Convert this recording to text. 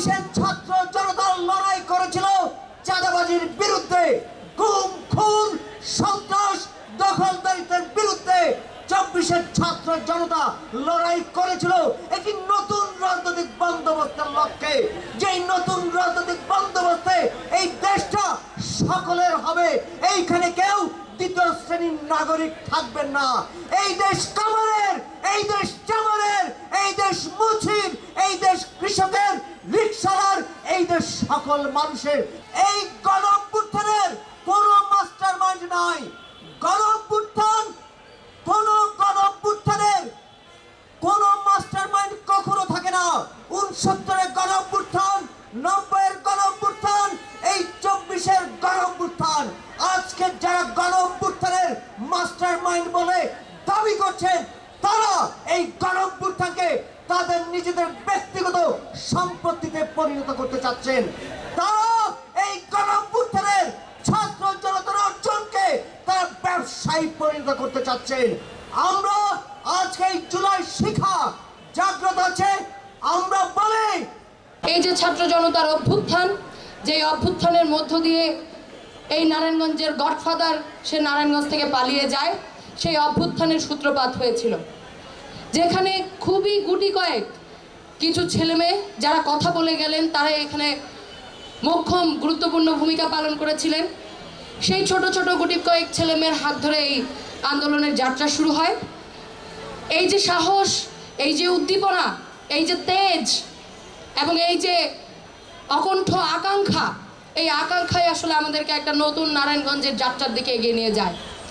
বিশেষ ছাত্র জনদল লড়াই করেছিল চাঁদাবাজির বিরুদ্ধে। গুম, খুন, সন্ত্রাস, দখলদারিত্বের বিরুদ্ধে চব্বিশের ছাত্র জনতা লড়াই করেছিল একটি নতুন রাজনৈতিক বন্দোবস্তের লক্ষ্যে। যেই নতুন রাজনৈতিক বন্দোবস্তে এই দেশটা সকলের হবে, এইখানে কেউ দ্বিতীয় শ্রেণির নাগরিক থাকবেন না। এই দেশ কামারের, এই দেশ এই দেশ কৃষকের রিক্সার এই দেশ সকল মানুষের। এই গণঅভ্যুত্থানের কোনো মাস্টার মাইন্ড নাই গণঅভ্যুত্থান, কোন গণঅভ্যুত্থানের কোন মাস্টার মাইন্ড কখনো থাকে না। উনসত্তরের গণঅভ্যুত্থান, নব্বইয়ের গণঅভ্যুত্থান, এই চব্বিশের গণঅভ্যুত্থান। আজকে যারা গণঅভ্যুত্থানের মাস্টার মাইন্ড বলে দাবি করছেন তারা এই গণঅভ্যুত্থানকে তাদের নিজেদের ব্যক্তিগত সম্পত্তিতে পরিণত করতে চাচ্ছেন। তারা এই গণঅভ্যুত্থানের ছাত্র জনতার অর্জনকে তারা ব্যবসায়ী পরিণত করতে চাচ্ছেন। আমরা আজকে এই জুলাই শিখা জাগ্রত আছে। আমরা বলি, এই যে ছাত্র জনতার অভ্যুত্থান যে অভ্যুত্থানের মধ্য দিয়ে এই নারায়ণগঞ্জের গডফাদার সে নারায়ণগঞ্জ থেকে পালিয়ে যায়, সেই অভ্যুত্থানের সূত্রপাত হয়েছিল। যেখানে খুবই গুটি কয়েক কিছু ছেলেমেয়ে যারা কথা বলে গেলেন, তারা এখানে মোক্ষম, গুরুত্বপূর্ণ ভূমিকা পালন করেছিলেন। সেই ছোট ছোট গুটি কয়েক ছেলেমেয়ের হাত ধরে এই আন্দোলনের যাত্রা শুরু হয়। এই যে সাহস, এই যে উদ্দীপনা, এই যে তেজ, এবং এই যে অকণ্ঠ আকাঙ্ক্ষা, এই আকাঙ্ক্ষাই আসলে আমাদেরকে একটা নতুন নারায়ণগঞ্জের যাত্রার দিকে এগিয়ে নিয়ে যায়।